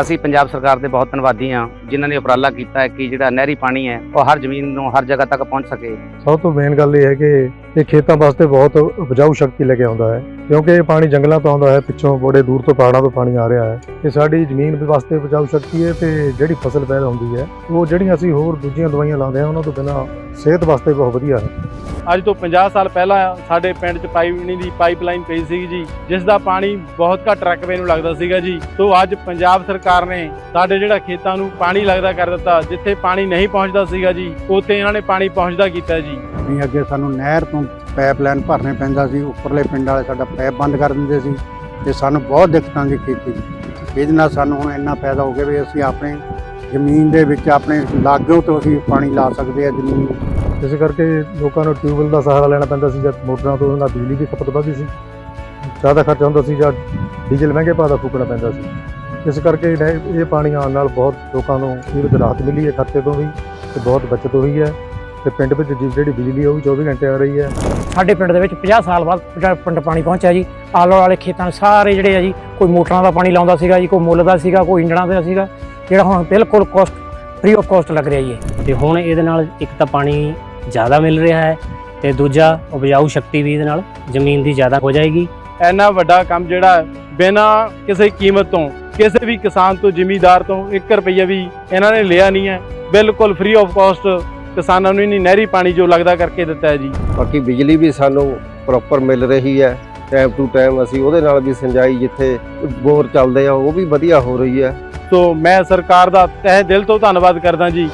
ਅਸੀਂ ਪੰਜਾਬ ਸਰਕਾਰ ਦੇ ਬਹੁਤ ਧੰਨਵਾਦੀ ਹਾਂ, ਜਿਨ੍ਹਾਂ ਨੇ ਉਪਰਾਲਾ ਕੀਤਾ ਹੈ ਕਿ ਜਿਹੜਾ ਨਹਿਰੀ ਪਾਣੀ ਹੈ, ਉਹ ਹਰ ਜ਼ਮੀਨ ਨੂੰ ਹਰ ਜਗ੍ਹਾ ਤੱਕ ਪਹੁੰਚ ਸਕੇ। ਸਭ ਤੋਂ ਮੇਨ ਗੱਲ ਇਹ ਹੈ ਕਿ ਇਹ ਖੇਤਾਂ ਵਾਸਤੇ ਬਹੁਤ ਉਪਜਾਊ ਸ਼ਕਤੀ ਲੈ ਕੇ ਆਉਂਦਾ ਹੈ, ਕਿਉਂਕਿ ਇਹ ਪਾਣੀ ਜੰਗਲਾਂ ਤੋਂ ਆਉਂਦਾ ਹੈ, ਪਿੱਛੋਂ ਬੜੇ ਦੂਰ ਤੋਂ ਪਹਾੜਾਂ ਤੋਂ ਪਾਣੀ ਆ ਰਿਹਾ ਹੈ। ਇਹ ਸਾਡੀ ਜ਼ਮੀਨ ਦੇ ਵਾਸਤੇ ਉਪਜਾਊ ਸ਼ਕਤੀ ਹੈ ਤੇ ਜਿਹੜੀ ਫਸਲ ਪੈਦਾ ਹੁੰਦੀ ਹੈ, ਉਹ ਜਿਹੜੀਆਂ ਅਸੀਂ ਹੋਰ ਦੂਜੀਆਂ ਦਵਾਈਆਂ ਲਾਉਂਦੇ ਹਾਂ, ਉਹਨਾਂ ਤੋਂ ਬਿਨਾਂ ਸਿਹਤ ਵਾਸਤੇ ਬਹੁਤ ਵਧੀਆ ਹੈ। ਅੱਜ ਤੋਂ 50 ਸਾਲ ਪਹਿਲਾਂ ਸਾਡੇ ਪਿੰਡ 'ਚ ਪਾਣੀ ਦੀ ਪਾਈਪਲਾਈਨ ਪਈ ਸੀ ਜੀ, ਜਿਸ ਦਾ ਪਾਣੀ ਬਹੁਤ ਘੱਟ ਰਕਬੇ ਨੂੰ ਲੱਗਦਾ ਸੀਗਾ ਜੀ। ਤੋਂ ਅੱਜ ਪੰਜਾਬ ਸਰਕਾਰ ਨੇ ਸਾਡੇ ਜਿਹੜਾ ਖੇਤਾਂ ਨੂੰ ਪਾਣੀ ਲੱਗਦਾ ਕਰ ਦਿੱਤਾ, ਜਿੱਥੇ ਪਾਣੀ ਨਹੀਂ ਪਹੁੰਚਦਾ ਸੀਗਾ ਜੀ, ਉੱਥੇ ਇਹਨਾਂ ਨੇ ਪਾਣੀ ਪਹੁੰਚਦਾ ਕੀਤਾ ਜੀ। ਨਹੀਂ ਅੱਗੇ ਸਾਨੂੰ ਨਹਿਰ ਤੋਂ ਪਾਈਪਲਾਈਨ ਭਰਨੇ ਪੈਂਦਾ ਸੀ, ਉੱਪਰਲੇ ਪਿੰਡ ਵਾਲੇ ਸਾਡਾ ਪੈਪ ਬੰਦ ਕਰ ਦਿੰਦੇ ਸੀ, ਤੇ ਸਾਨੂੰ ਬਹੁਤ ਦਿੱਕਤਾਂ ਦੀ ਕੀਤੀ ਇਹਦੇ ਨਾਲ ਸਾਨੂੰ ਹੁਣ ਇੰਨਾ ਫਾਇਦਾ ਹੋ ਗਿਆ ਵੀ ਅਸੀਂ ਆਪਣੇ ਜ਼ਮੀਨ ਦੇ ਵਿੱਚ ਆਪਣੇ ਲਾਗੋਂ ਤੋਂ ਅਸੀਂ ਪਾਣੀ ਲਾ ਸਕਦੇ ਆ ਜ਼ਮੀਨ ਇਸ ਕਰਕੇ ਲੋਕਾਂ ਨੂੰ ਟਿਊਬਵੈੱਲ ਦਾ ਸਹਾਰਾ ਲੈਣਾ ਪੈਂਦਾ ਸੀ ਜਦ ਮੋਟਰਾਂ ਤੋਂ ਉਹਨਾਂ ਬਿਜਲੀ ਦੀ ਖਪਤ ਵੱਧਦੀ ਸੀ। ਜ਼ਿਆਦਾ ਖਰਚਾ ਹੁੰਦਾ ਸੀ ਜਾਂ ਡੀਜ਼ਲ ਮਹਿੰਗੇ ਭਾਅ ਦਾ ਫੂਕਣਾ ਪੈਂਦਾ ਸੀ। ਇਸ ਕਰਕੇ ਇਹ ਇਹ ਪਾਣੀ ਆਉਣ ਨਾਲ ਬਹੁਤ ਲੋਕਾਂ ਨੂੰ ਇਹਦੇ ਵਿੱਚ ਰਾਹਤ ਮਿਲੀ ਹੈ ਖਰਚੇ ਤੋਂ ਵੀ ਤੇ ਬਹੁਤ ਬਚਤ ਹੋਈ ਹੈ। ਤੇ ਪਿੰਡ ਵਿੱਚ ਜਿ- ਜਿਹੜੀ ਬਿਜਲੀ ਹੈ ਉਹ ਵੀ 24 ਘੰਟੇ ਆ ਰਹੀ ਹੈ। ਸਾਡੇ ਪਿੰਡ ਦੇ ਵਿੱਚ 50 ਸਾਲ ਬਾਅਦ ਪਿੰਡ ਪਾਣੀ ਪਹੁੰਚਿਆ ਜੀ। ਆਲੇ ਵਾਲੇ ਖੇਤਾਂ ਸਾਰੇ ਜਿਹੜੇ ਆ ਜੀ ਕੋਈ ਮੋਟਰਾਂ ਦਾ ਪਾਣੀ ਲਾਉਂਦਾ ਸੀਗਾ ਜੀ ਕੋਈ ਮੁੱਲ ਦਾ ਸੀਗਾ ਕੋਈ ਇੰਜਣਾਂ ਦਾ ਸੀਗਾ। ਜਿਹੜਾ ਹੁਣ ਬਿਲਕੁਲ ਕੋਸਟ ਫ੍ਰੀ ਆਫ ਕੋਸਟ ਲੱਗ ਰਿਹਾ ਜੀ ਇਹ। ਤੇ ਹੁਣ ਇਹਦੇ ਨਾਲ ਇੱਕ ਤਾਂ ਪਾਣੀ ਜ਼ਿਆਦਾ ਮਿਲ ਰਿਹਾ ਹੈ ਤੇ ਦੂਜਾ ਉਪਜਾਊ ਸ਼ਕਤੀ ਵੀ ਇਹਦੇ ਨਾਲ ਜ਼ਮੀਨ ਦੀ ਜ਼ਿਆਦਾ ਹੋ ਜਾਏਗੀ। ਇੰਨਾ ਵੱਡਾ ਕੰਮ ਜਿਹੜਾ ਬਿਨਾਂ ਕਿਸੇ ਕੀਮਤ ਤੋਂ ਕਿਸੇ ਵੀ ਕਿਸਾਨ ਤੋਂ ਜ਼ਿਮੀਦਾਰ ਤੋਂ 1 ਰੁਪਈਆ ਵੀ ਇਹਨਾਂ ਨੇ ਲਿਆ ਨਹੀਂ ਹੈ। ਬਿਲਕੁਲ ਫ੍ਰੀ ਆਫ ਕਾਸਟ ਕਿਸਾਨਾਂ ਨੂੰ ਇਨੀ ਨਹਿਰੀ ਪਾਣੀ ਜੋ ਲੱਗਦਾ ਕਰਕੇ ਦਿੱਤਾ ਹੈ ਜੀ। ਬਾਕੀ ਬਿਜਲੀ ਵੀ ਸਾਨੂੰ ਪ੍ਰੋਪਰ ਮਿਲ ਰਹੀ ਹੈ। ਟਾਈਮ ਟੂ ਟਾਈਮ ਅਸੀਂ ਉਹਦੇ ਨਾਲ ਵੀ ਸਿੰਜਾਈ ਜਿੱਥੇ ਬੋਰ ਚੱਲਦੇ ਆ ਉਹ ਵੀ ਵਧੀਆ ਹੋ ਰਹੀ ਹੈ। ਸੋ ਮੈਂ ਸਰਕਾਰ ਦਾ ਤਹਿ ਦਿਲ ਤੋਂ ਧੰਨਵਾਦ ਕਰਦਾ ਜੀ।